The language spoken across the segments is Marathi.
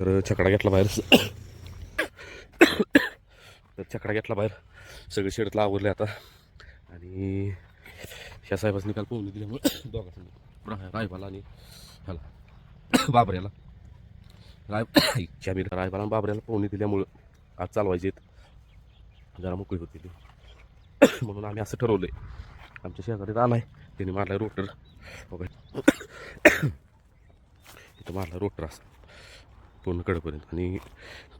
तर छकडा घेतला बाहेर. तर छकडा घेतला बाहेर. सगळे शेडतला आवरले आता. आणि ह्या साहेबांनी काल पोहून दिल्यामुळे दोघांनी रायबाला आणि ह्याला बाबऱ्याला. राय इच्छा मी रायबाला आणि बाबऱ्याला पोहणी दिल्यामुळं आज चालवायचे जरा मोकळी होती ती. म्हणून आम्ही असं ठरवलं आहे आमच्या शेजारीत आला आहे त्यांनी मारला रोटर. बघा. इथं मारला रोटर असा. पूर्ण कडपर्यंत आणि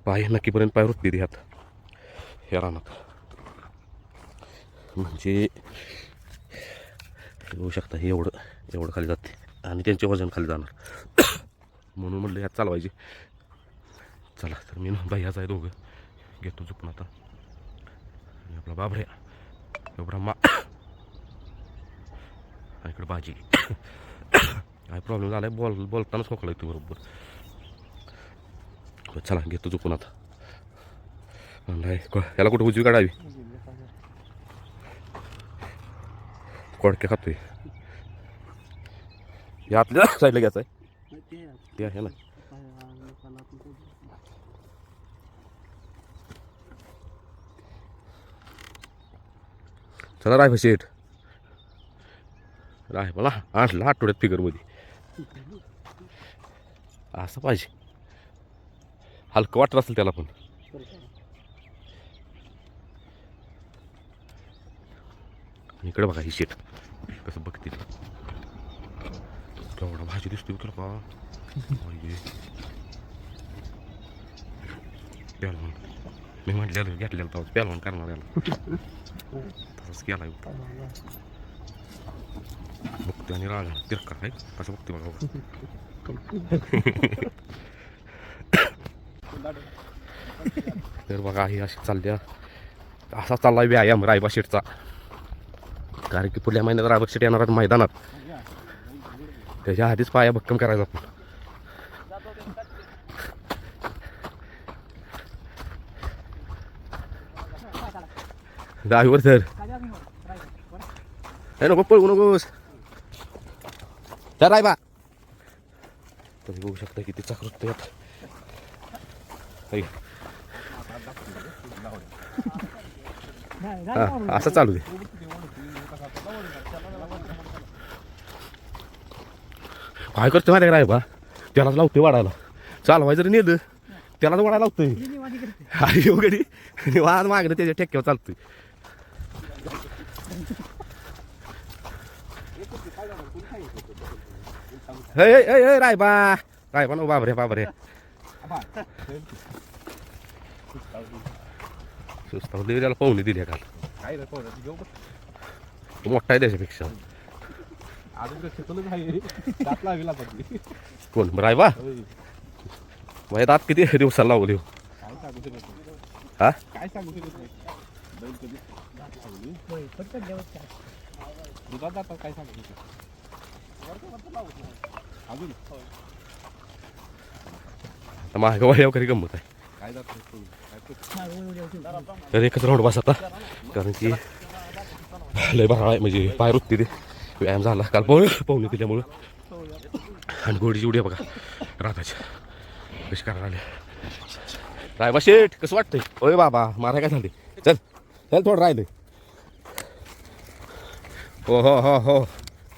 पाय नक्कीपर्यंत पाय रुतली ह्यात ह्या रानात. म्हणजे होऊ शकता हे एवढं एवढं खाली जाते आणि त्यांचे वजन खाली जाणार. म्हणून म्हणलं ह्यात चालवायचे. चला तर मी ना ह्याच आहे दोघं. घेतो चुकून आता. आणि आपला बाबऱ्या एवढा मा इकडं भाजी काय प्रॉब्लेम झाला आहे बॉल बोलतानाच खोकला येतो बरोबर. चला घेतो चुकून आता. नाही याला कुठं उजवी काढावी? कोडके खातोय. या आपल्या साईडला घ्यायचं आहे. ते आहे ना चला राय शेठ राय मला आणलं आठवड्यात फिगरमध्ये असं पाहिजे. हलकं वाटत असेल त्याला पण. इकडे बघा ही शेट कसं बघते केवढा भाजी दिसते तुला का? प्यालवान मी म्हटलेलं घेतलेलं पाऊस. प्यालवान करणार याला. तसंच केला बघते आणि राग तिरका आहे. कसं बघते बघा. तर बघा ही अशी चालल्या असा चालला व्यायाम रायबा शेटचा कारण की पुढल्या महिन्यात रायबा शेट येणार मैदानात. त्याच्या आधीच पाया भक्कम करायचा आपण. दहावीवर सर. हे नको पळू नकोस तर रायबा. तुम्ही बघू शकता किती चाकरत हा असं चालू दे. काय करतो माहिती काय बा त्यालाच लावतोय वाढायला. चालवाय जरी नेलं. त्यालाच वाढायला लावतोय. आई उघडी वाद मागणं त्याच्या ठेक्यावर चालतोय. हे हे हे हे रायबा. रायबा नो बाबरे बाबरे सुस्ताव दिली त्याला पाहुणे दिली काल काय रे पोरं, घेऊ बघ. मोठा आहे त्याच्यापेक्षा अजून आहे. दात लावेल. कोण रायबा होय. माझ्या दात किती दिवसाला लावली काय. हा काय सांगू लावली. दुधात जातात काय सांगू अजून मागं वळ्या वगैरे गंमत आहे? काय तर एकच राऊंड बस आता. कारण की लय बरा आहे म्हणजे पाय रुतते ते. व्यायाम झाला. काल पोहणे पोहणे दिल्यामुळं. आणि गोडीची उडी आहे बघा राधाच्या कशी करायला आले? रायबा शेठ कसं वाटतंय? ओय बाबा माराय काय झाले चल चल थोडं राहिले हो हो हो हो.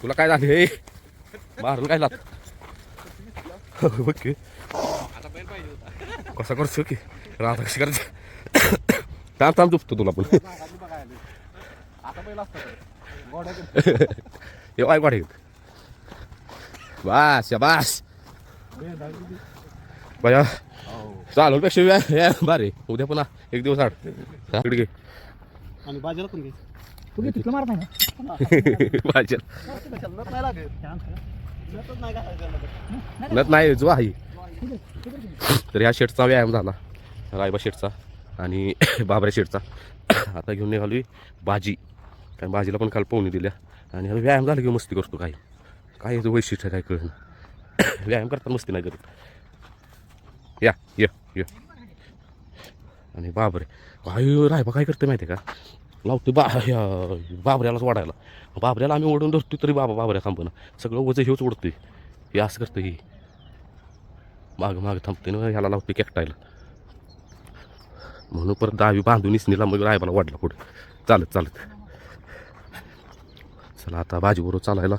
तुला काय झाले मारून काय लागत ओके की आता बैल पाहिजे होता. कसा करतो की राधा कशी करायचं थांब थांब झोपतो तुला पण नागातली बघायला आली. आता बैल असतं तर. घोड्याकडे. हे वाय वाढे बास बास धावली ती. बया. चालू पेक्षा व्या बारे उद्या पुन्हा एक दिवस आड हा, इकडे घे आणि पण घे. तुम्ही तिथलं मारत नाही घालायचं. नत नाही जो आहे तर ह्या शेटचा व्यायाम झाला. रायबा शेटचा आणि बाबऱ्या शेटचा. आता घेऊन निघालो भाजी. कारण भाजीला पण काल पोहणी दिल्या. आणि व्यायाम झाला की मस्ती करतो काही. काय याचं वैशिष्ट्य काय कळलं व्यायाम करताना मस्ती नाही करत. या या या. आणि बाबरे. काय रायबा काय करते माहिती आहे का? लावते बा बाबऱ्यालाच वाढायला. बाबऱ्याला आम्ही ओढून धरतो तरी बाबा बाबऱ्या थांबणं. सगळं वजन हेच ओढते हे असं करतं ही. माग माग थांबते ना ह्याला लावते केकटायला म्हणून परत दहावी बांधून इसनीला मग रायबाला वाढला पुढे. चालत चालत. चला आता बाजीबरोबर चालायला.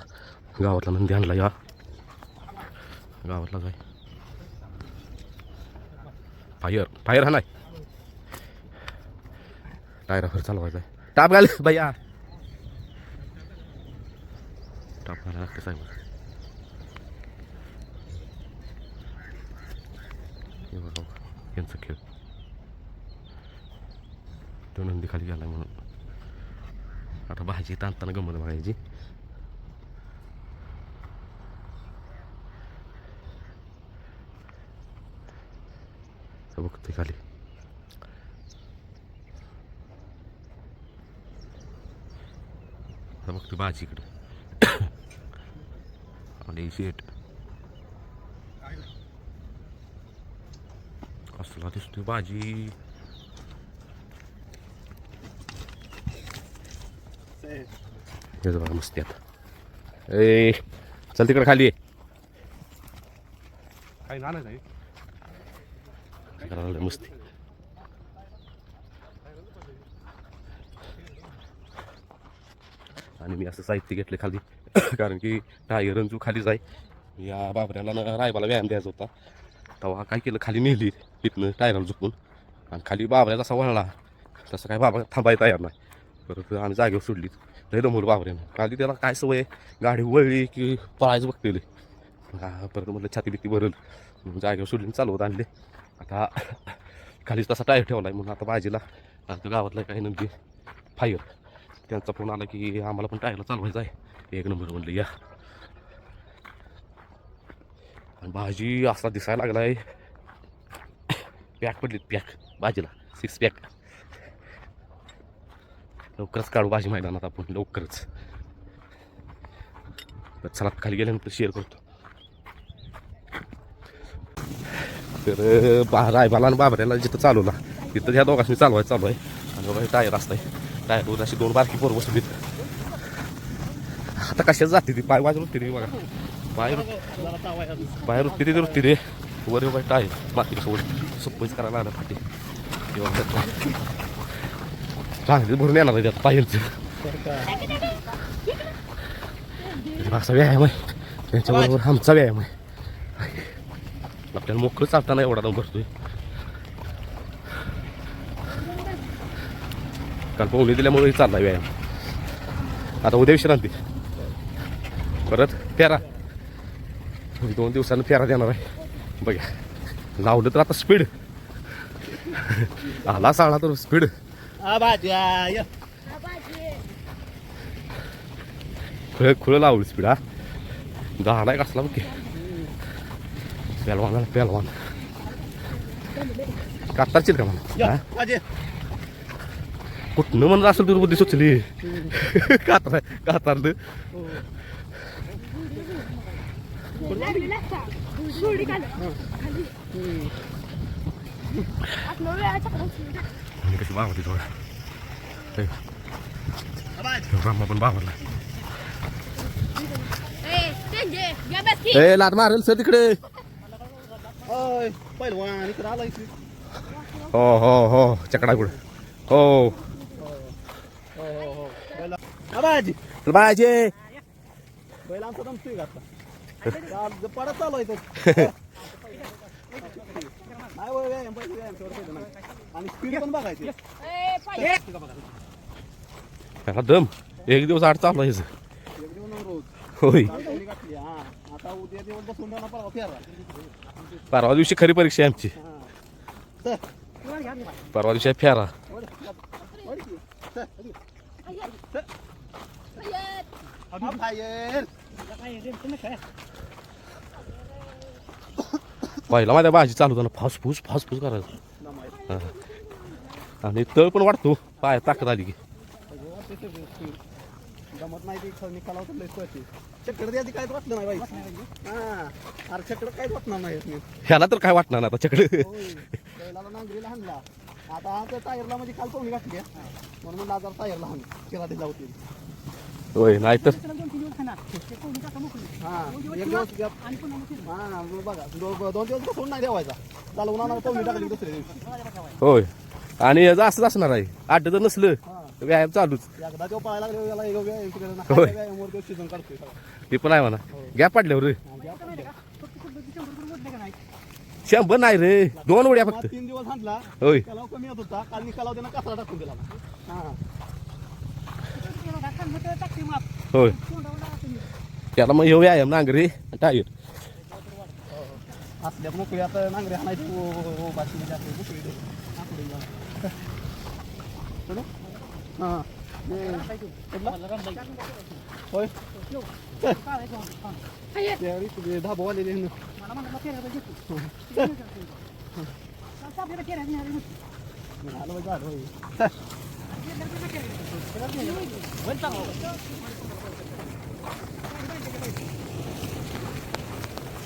गावातला नंदी आणला या. गावातला जाय. फायर फायर हा नाही. टायराफर चालवायचा टाप घाल भैया. टाप घालायला लागते साहेब हे बघा त्यांचा खेळ तो नंदी खाली गेला म्हणून. आता भाजी ताणताना गमत बघायची. आता बघते खाली. आता बघते भाजी इकडे आणि शेट. कसला दिसतोय भाजी हे बघा मस्ती आता ए चल तिकडे खाली. काही नाणं नाही करायला मस्ती आणि मी असं साहित्य घेतले खाली कारण की टायर रंजू खाली जाय या बाबऱ्याला ना रायबाला व्यायाम द्यायचा होता तेव्हा काय केलं खाली नेली तिथनं टायराला झुकून. आणि खाली बाबऱ्या जसा वळला तसं काय बाबा थांबायला तयार नाही. परत आम्ही जागेवर सोडली लय दमवलं बाबऱ्यानं. खाली त्याला काय सवय गाडी वळली की पळायचं बघतेले. परत म्हटलं छाती बिती भरल. मग जागेवर सोडली चालवत आणले. आता खालीच तसा टायर ठेवला आहे म्हणून आता बाजीला. आता गावातला काही नंदी फायर त्यांचा फोन आला की आम्हाला पण टायरला चालवायचं आहे. एक नंबर म्हणलं या. आणि भाजी असा दिसायला लागला आहे पॅक पडली पॅक भाजीला. सिक्स पॅक लवकरच काढू भाजी मैदानात आपण लवकरच. चला खाली गेल्यानंतर शेअर करतो. तर बा रायबाला आणि बाबऱ्याला जिथं चालवला तिथं ह्या दोघांनी चालवायचं चालू आहे. आणि बघा हे टायर असतंय. टायरवर अशी दोन बारकी पोर बसलीत आता कशात जाते ती? पाय वाजवून ती बघा. बाहेर बाहेर पाय रुटते रे वर हे आहे. टायर बाकी कसं वर करायला आलं फाटी. किंवा चांगली भरून येणार त्यात पाहिजे असा व्यायाम आहे. त्यांच्याबरोबर आमचा व्यायाम आहे. आपल्याला मोकळं चालताना एवढा दम भरतोय. काल पोहणी दिल्यामुळे चालला व्यायाम. आता उद्या विश्रांती परत तेरा दोन दिवसानं फेरा देणार आहे. बघा लावलं तर आता स्पीड आला साळा तर स्पीड खुळ खुळ लावलं स्पीड हा. गाणं कसला बघ की. पेलवान पेलवान कातारशील का म्हणा हा? कुठनं म्हणत असेल बुद्धी सुचली? कातार कातारलं आणि कशी बावरली थोडा रामा पण बावरला ए लाट मारेल सर तिकडे. पहिलवान इकडे आला इकडे हो हो हो चकडा कुठं हो. आबाजी चल बायचे बैल आमचा दमतोय का त्याला दम. एक दिवस आठ चालू आहे एक दिवस होय. आता उद्या परवा दिवशी खरी परीक्षा आहे आमची. परवा दिवशी आहे फेरा वळ, वळ की. चल, चल. हा, बाहेर. पहिला माझ्या भाजी चालू होताना फासफूस फासफूस करायचं. हा. आणि तळ पण वाढतो पाय ताकद आली की. जमत नाही ते निकाला होतं लय स्पर्धी. चक्कर द्यायची वाटलं नाही बाई हा अरे वाटणार नाही. ह्याला तर काय वाटणार आता नांगरीला हाणला आता टायरला म्हणजे काल पाहुणे घातली. म्हणून म्हणलं आज जरा टायरला हाण केला दिला होती होय नाही तर त्याला दोन तीन दिवस खाणार ते कोणी टाका मोकळी दोन दिवस एक ठेवा दिवस gap. आणि पुन्हा मग फिरवा. मग बघा दो- दोन दिवस बसून नाही ठेवायचा चालवून आणा पाहुणे टाकली दुसऱ्या दिवशी ठेवायला ठेवायला. होय आणि याचं असंच असणार आहे आठ जर नसलं व्यायाम चालूच तो ना होय. पण आहे म्हणा गॅप पडल्यावर रे आता माहिती आहे का? फक्त कुठं शंभर रुपये मोजले का नाही? शंभर नाही रे दोन उड्या मग फक्त तीन दिवस हाणला होय होय. त्याला मग येऊ व्यायाम नांगरे. टायर. असल्या मोकळी आता नांगरे म्हणजे. हा. हे कुठला? होय. काय आहे का?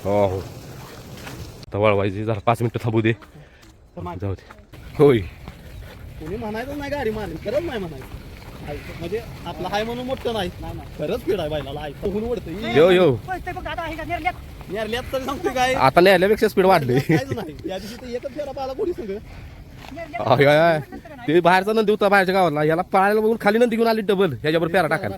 हा. वळवायची जरा पाच मिनिटं थांबू दे. जाऊ दे. होय. कोणी म्हणायचं नाही गाडी मारेल खरंच नाही म्हणायचं. म्हणजे आपला हाय म्हणून मोठं नाही. खरंच आहे बायला होऊन ओढतं यो यो. नेरल्यात? तरी सांगतोय काय? आता न्यायल्यापेक्षा स्पीड वाढली. काहीच नाही. या दिवशी एकच फेरा पाहिला कोणी संग. अय, अय, ते बाहेरचा नंदी होता बाहेरच्या गावाला याला पळायला बघून खाली नंदी घेऊन आली डबल ह्याच्यावर पेरा टाकायला.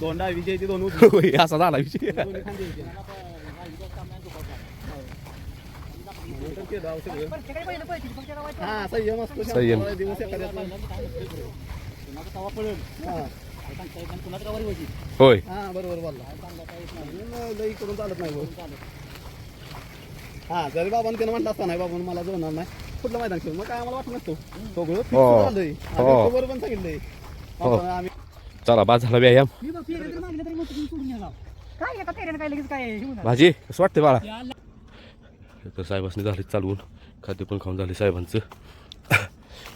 दोनदा म्हणते ती दोन होय असा झाला विषय. हा संयम. असतो संयम. दिवस हा होय. हा बरोबर बोलला लई करून चालत नाही भाऊ. हा जरी बाबांनी त्यानं म्हटलं असता नाही बाबा मला जोडणार नाही. कुठलं मैदान खेळ? मग काय आम्हाला वाटत नसतो. सगळं fix हो. झालंय हो. आम्ही बरोबर पण सांगितलंय. हो. आम्ही चला बाद झाला व्यायाम. काय एका फेऱ्यानं काय लगेच काय हे होणार? भाजी कसं वाटते बाळा? तर साहेबांनी झाले चालवून. खाद्य पण खाऊन झाले साहेबांचं.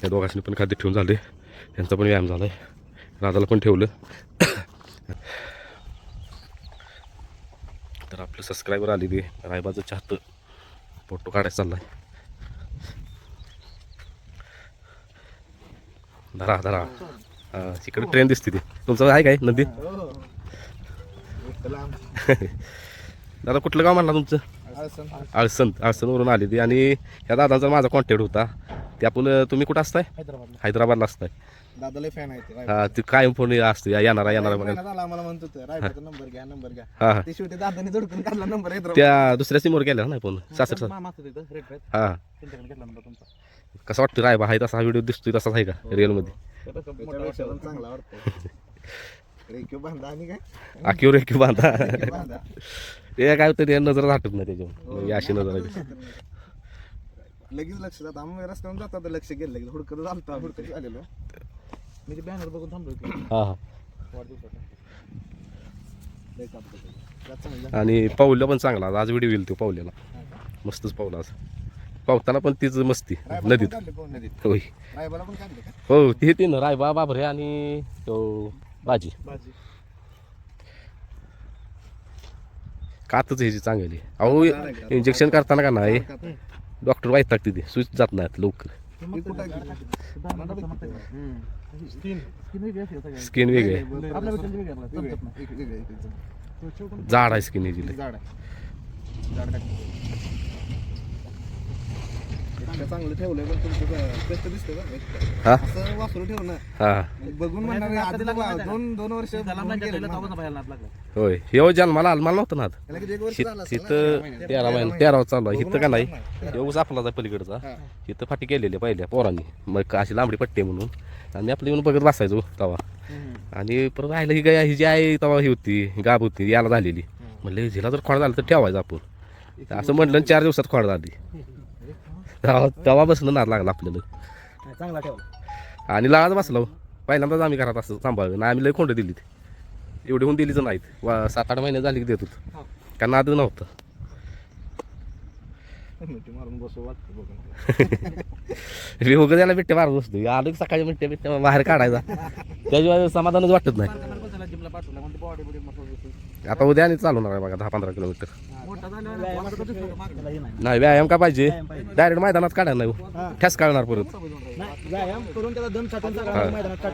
या दोघांनी पण खाद्य ठेवून झाले त्यांचा पण व्यायाम झालाय. राधाला पण ठेवलं. तर आपलं सबस्क्रायबर आलेली आहे. रायबाचं चाहतं. फोटो काढायचा चाललाय. धरा धरा. तिकडे ट्रेन दिसते ती. तुमचं आहे काय नदी? दादा कुठलं गाव म्हणला तुमचं? आळसन आळसनवरून आली ती. आणि ह्या दादांचा माझा कॉन्टॅक्ट होता. ते आपण तुम्ही कुठं असताय? हैदराबादला. हैदराबादला असताय. दादाला फॅन आहे ते हा ते कायम फोन असतो या येणारा येणारा. बघा आम्हाला म्हणत होतं रायबाचा नंबर घ्या नंबर घ्या. हा हा. ते शेवटी दादाने जोडकून काढला नंबर हैदराबाद त्या दुसऱ्या सिमवर गेल्या ना फोन सासर सासर मामा असतो तिथं रेड रेड हा. त्यांच्याकडे घेतला नंबर तुमचा. कसं वाटतं राय बा हाय तसा व्हिडिओ दिसतोय तसाच आहे का रिअलमध्ये चांगला वाटतो रेक्यू बांधा आणि काय? आखीवर एक बांधा. बांधा. ते काय होतं ते नजर हटत नाही त्याच्यावर. अशी नजर आहे. लगेच लक्ष जात. आम्ही रस्त्यावर जाता तर लक्ष गेलं लगेच हुडकत चालतो हुडकत आलेलो. मी ते बॅनर बघून थांबलो होतो हा हा. वाढदिवसाचा लय कापलं त्याचं. जात चांगलं. आणि पाऊलं पण चांगला आज व्हिडिओ येईल तो पावल्याला मस्तच पावला आज. पावताना पण तीच मस्ती रायबाला नदीत. पण काढले पाहून नदीत. होय. रायबाला पण काढले का? हो ते तीन रायबा बाबरे आणि तो बाजी. भाजी कातच ह्याची चांगली. अहो इंजेक्शन करताना का नाही? डॉक्टर वाईट टाकते ते स्विच जात नाहीत लवकर स्किन कुठं आहे? हम्म. स्किन स्किन जाड आहे स्किन लय. जाड आहे जाड टाक. इतकं चांगलं ठेवलंय पण तुमचं कष्ट दिसतंय बरं. का? हा? असं वासरू ठेवणं हा. बघून म्हणणार आधी बघा, दोन दोन वर्ष बघून गेले ना. होय. हे जन्माला आला मला नव्हतं ना आता. तिथं तेरा महिना. तेरावा चालू आहे. इथं का नाही. एवढंच आपला पलीकडचा. हा. इथं फाटी केलेली पहिल्या पोरांनी. मग अशी लांबडी पट्टी आहे म्हणून. आणि आपलं येऊन बघत बसायचो तवा. आणि परत राहिलं ही गाय ही जी आहे तवा ही होती गाब होती याला झालेली. म्हणलं हिला जर खोड झालं तर ठेवायचं आपण. असं म्हणलं आणि चार दिवसात खोड झाली. तेव्हा तेव्हा बसणं नाद लागला आपल्याला. चांगला ठेवला. आणि लागाच बसलो. पहिल्यांदाच आम्ही घरात असं सांभाळलं. ना आम्ही लय खोंड दिली एवढी होऊन दिलीच नाहीत. वा सात आठ महिने झाली की देत होतो. का नाद नव्हतं. मिठी मारून बसू वाटतं बघून. मी उगं त्याला बिट्टे मारत बसतो आलो की सकाळी बिट्टे बिट्टे बाहेर काढायचा. त्याशिवाय समाधानच वाटत नाही. आता उद्या आणि चालवणार आहे बघा दहा पंधरा किलोमीटर. नाही व्यायाम का पाहिजे. डायरेक्ट मैदानात काढायला नाही हो. ठेस काढणार परत. व्यायाम करून त्याला दम मैदानात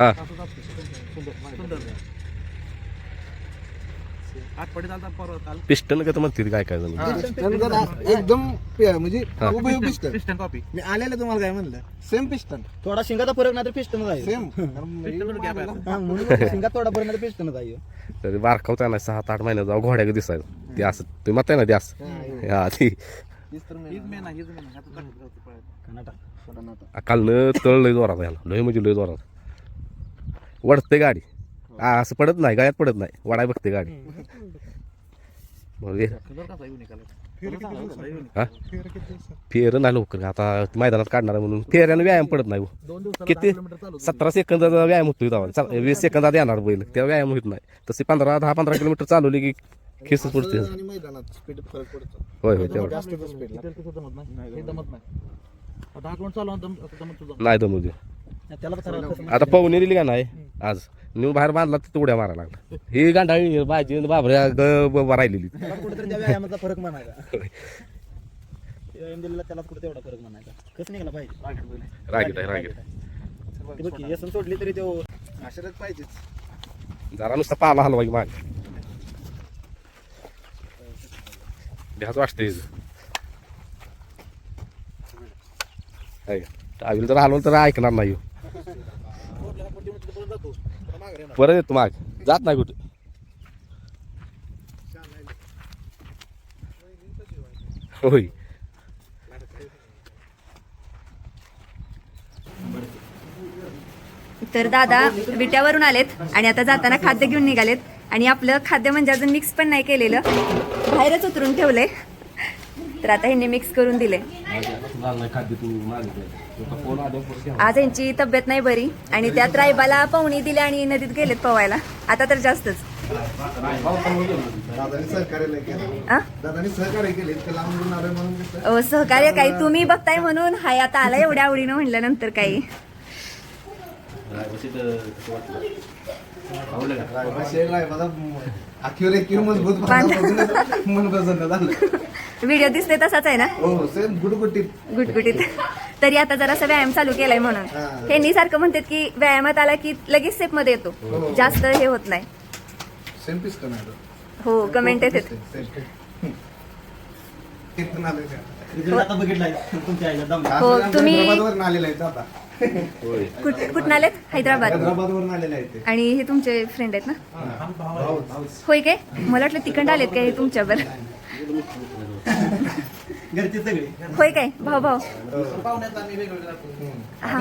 हा असंच असतं. सुंदर सुंदर आठवडी चालतात परत काल पिस्टन का तर म्हणते काय काय जण. एकदम पे- म्हणजे. उभे पिस्टन. पिस्टन कॉपी मी आलेलं तुम्हाला काय म्हणलं? Same piston. थोडा शिंगाचा फरक नाही तर पिस्टन आहे. सेम हा, म्हणून शिंगात थोडा फरक नाही तर पिस्टन आहे. तरी बारकावता ना सात आठ महिन्यात जाऊ घोड्या दिसायचं ते असं तुम्ही म्हणताय ना ते असं. हा ती. कर्नाटक कालनं तळ लय जोरात याला लय म्हणजे लय जोरात. वडते गाडी. आ, असं पडत नाही गाड्यात पडत नाही. वडाय बघते गाडी. म्हणजे हा? फेर नाही लवकर. आता मैदानात काढणार म्हणून. फेऱ्यानं व्यायाम पडत नाही हो. किती? सतरा सेकंदाचा व्यायाम होतो चा- वीस सेकंदात येणार बैल. तेव्हा व्यायाम होत नाही. तसे पंधरा दहा पंधरा किलोमीटर चालवली की खेसच पडते. आणि मैदानात स्पीड फरक पडतो. होय होय नाही. हे हा दम दे. आता पवनी दिली का नाही? आज. नेऊन बाहेर बांधला तर उड्या मारायला लागला. ही गांडाळी भाजी बाबऱ्या ग राहिलेली. त्याला कुठेतरी त्या व्यायामाचा फरक म्हणायचा. व्यायाम दिलेला त्याला कुठे तेवढा फरक म्हणायचा. कसं निघाला पाहिजे? रागीट बैल आहे. रागीट आहे रागीट ते बघ की, व्यसन सोडली तरी तो आश्रत पाहिजेच. जरा नुसता पाला हलवा की माग भ्याच वाटते टावील तर हलवलं तर ऐकणार नाही. परत येतो माग जात नाही कुठे. होय. तर दादा विट्यावरून आलेत आणि आता जाताना खाद्य घेऊन निघालेत. आणि आपलं खाद्य म्हणजे अजून मिक्स पण नाही केलेलं. बाहेरच उतरून ठेवलंय. तर आता ह्यांनी मिक्स करून दिले आज यांची तब्येत नाही बरी आणि त्यात रायबाला पाहुणी दिली आणि नदीत गेलेत पवायला आता तर जास्तच. सहकार्य काही तुम्ही बघताय म्हणून. हाय आता आला एवढ्या आवडीनं म्हणल्यानंतर काही. व्हिडिओ दिसते तसाच आहे ना? हो गुटगुटीत. तरी आता जरासा व्यायाम चालू केलाय म्हणून. हा. हे सारखं म्हणतात की व्यायामात आला की लगेच स्टेपमध्ये येतो. हो. जास्त हे होत नाही. हो कमेंट असं हो, तुम्ही- कुठ कुठून आलेत? हैदराबाद. हैदराबादवरून आलेले आहेत ते. आणि हे तुमचे फ्रेंड आहेत ना? भाऊ. होय काय? मला वाटलं तिकडं आलेत काय हे तुमच्यावर. होय काय? भाऊ भाऊ. हा.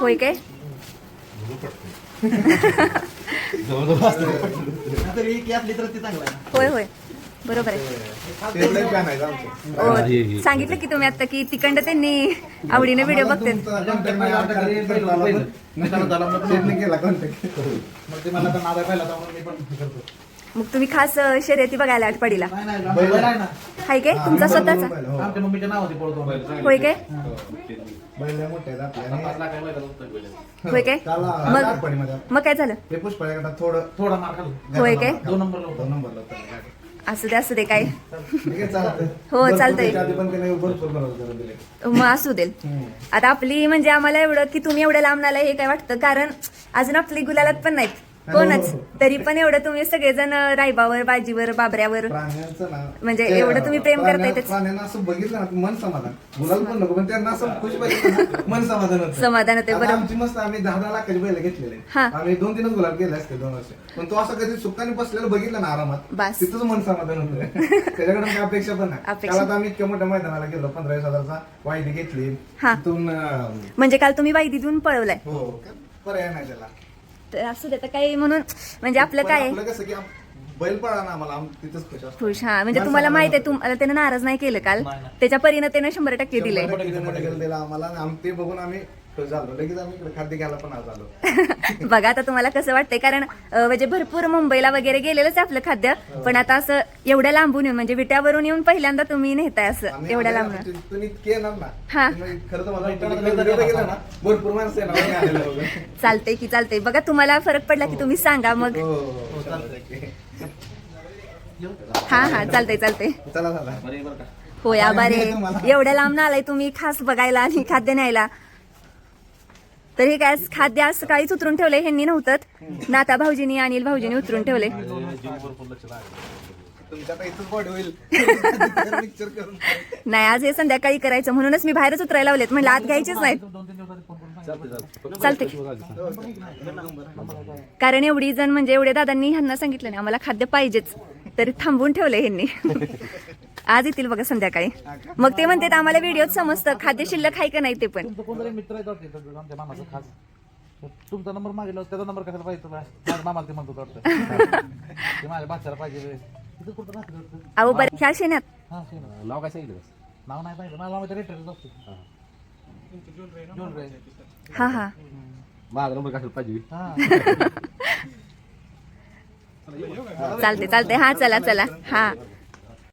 होय काय? होय होय. बरोबर आहे. हो, हे. सांगितलं की तुम्ही आता की तिकडं त्यांनी आवडीने व्हिडिओ झाला मग तुम्ही खास शर्यती बघायला आहे ना. हाय काय? तुमचा स्वतःचा? हो. होय काय. होय काय? मग मग काय झालं? होय काय? असू दे असू दे काय. हो, चालतंय. मग असू देल आता आपली म्हणजे आम्हाला एवढं की तुम्ही एवढं लांब नाला हे काय वाटतं? कारण अजून आपली गुलालात पण नाहीत. कोणच तरी पण एवढं तुम्ही सगळेजण रायबावर बाजीवर बाबऱ्यावर प्राण्यांचं ना म्हणजे ते, एवढं तुम्ही प्रेम करताय प्राण्या- त्याचं. प्राण्यांना असं बघितलं ना मन समाधान मुलाला पण नको पण त्यांना असं खुश ना, मन समाधान होतं. समाधान होते आता बरोबर आमची मस्त आम्ही दहा दहा लाखाची बैल घेतलेले हा. आम्ही दोन तीनच गुलाब गेले असते दोन वर्ष पण तो असं कधी सुखाने बसलेलं बघितलं ना आरामात बस. तिथंच मन समाधान होतं त्याच्याकडे काही अपेक्षा पण नाही अपेक्षा. त्याला आम्ही इतक्या मोठ्या मैदानाला गेलो पंधरा वीस हजारचा वाहिनी घेतली हा. तिथून अं, म्हणजे काल तुम्ही वाईदी देऊन पळवलाय हो पर्याय नाही त्याला तर असू दे तर काही म्हणून म्हणजे आपलं पण काय? आहे? आपलं कसं की आप- बैल पळा ना आम्हाला आम- तिथंच खुश असतो. खुश हा म्हणजे तुम्हाला माहीत आहे तुम्हाला त्यानं नाराज नाही केलं काल. त्याच्या परीनं त्यानं शंभर टक्के दिले शंभर टक्के आम्हाला आणि आम- ते बघून आम्ही झालो लगेच आम्ही इकडे खाद्य घ्यायला पण आज आलो. बघा आता तुम्हाला कसं वाटतंय? कारण अं, म्हणजे भरपूर मुंबईला वगैरे गेलेलंच आहे आपलं खाद्य पण आता असं एवढ्या लांबून येऊन म्हणजे विट्यावरून येऊन पहिल्यांदा तुम्ही नेताय असं एवढ्या आम्ही- लांबून. तु- तुम्ही इतके येणार ना हा. तुम्ही खरं तर मला वाटतं तिकडे व्हिडिओला गेला ना भरपूर माणसं येणार आम्ही आलेलो वगैरे. चालतंय की चालतंय. बघा तुम्हाला फरक पडला की तुम्ही सांगा मग. हो, हो, शंभर टक्के. हा हा चालतंय चालतंय. चला चला. होय आभार आहे एवढ्या लांब आलाय तुम्ही खास बघायला आणि खाद्य न्यायला. तर हे काय खाद्य आज सकाळीच उतरून ठेवले ह्यांनी नव्हतं. नाता भाऊजीनी अनिल भाऊजीनी उतरून ठेवले नाही आज हे संध्याकाळी करायचं म्हणूनच मी बाहेरच उतरायला लावलेत. म्हणलं आत घ्यायचीच नाही चालते कारण एवढी जण म्हणजे एवढे दादांनी ह्यांना सांगितलं नाही आम्हाला खाद्य पाहिजेच. तरी थांबवून ठेवलंय ह्यांनी. आज येतील बघा संध्याकाळी. मग ते म्हणतात आम्हाला व्हिडिओत समजतं खाद्य शिल्लक आहे का नाही ते पण. तुमचं कोणतरी मित्र आहे वाटतं इथं, आमच्या मामाचा खास. तर तुमचा नंबर मागितला होता, त्याचा नंबर कशाला पाहिजे तुला? माझ्या मामाला ते म्हणतो वाटतं. ते माझ्या बाच्याला पाहिजे तिथं कुठं राहते वाटतं अहो बरं ह्या शेण्यात हा शेण. नाव काय सांगितलं नाव नाही पाहिजे माझ्या मामाच्या रेटरच असतो. ज्वेलरी हा हा. माझा नंबर कशाला पाहिजे? हा. चालते चालते हा चला चला. हा.